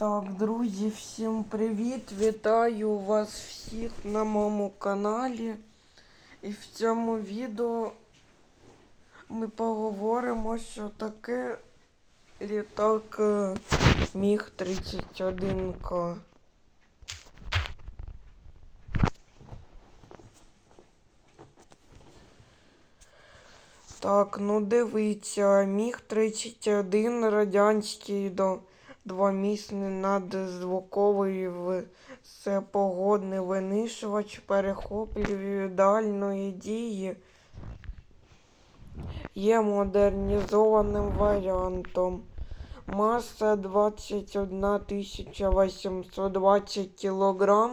Так, друзі, всім привіт! Вітаю вас всіх на моєму каналі. І в цьому відео ми поговоримо, що таке літак е, Міг 31К. Так, ну дивіться, Міг 31 радянський до двомісний надзвуковий всепогодний винищувач перехоплює дальної дії. Є модернізованим варіантом. Маса 21 820 кг.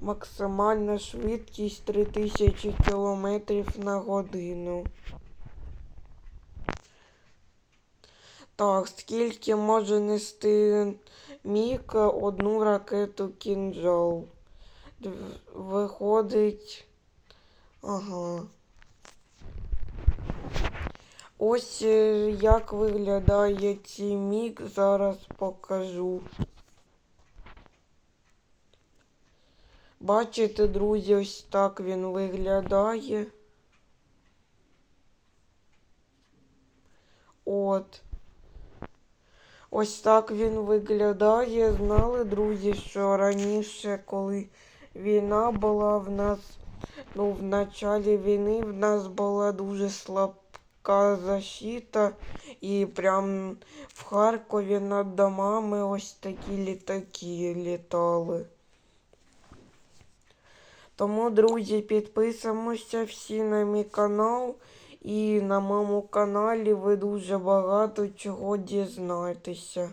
Максимальна швидкість 3000 км на годину. Так, скільки може нести мік одну ракету кінжал? Виходить. Ага. Ось е, як виглядає цей мік, зараз покажу. Бачите, друзі, ось так він виглядає. От. Ось так він виглядає. Знали, друзі, що раніше, коли війна була в нас, ну, в началі війни в нас була дуже слабка защита, і прям в Харкові над домами ось такі літаки літали. Тому, друзі, підписуємося всі на мій канал. І на моєму каналі ви дуже багато чого дізнаєтеся.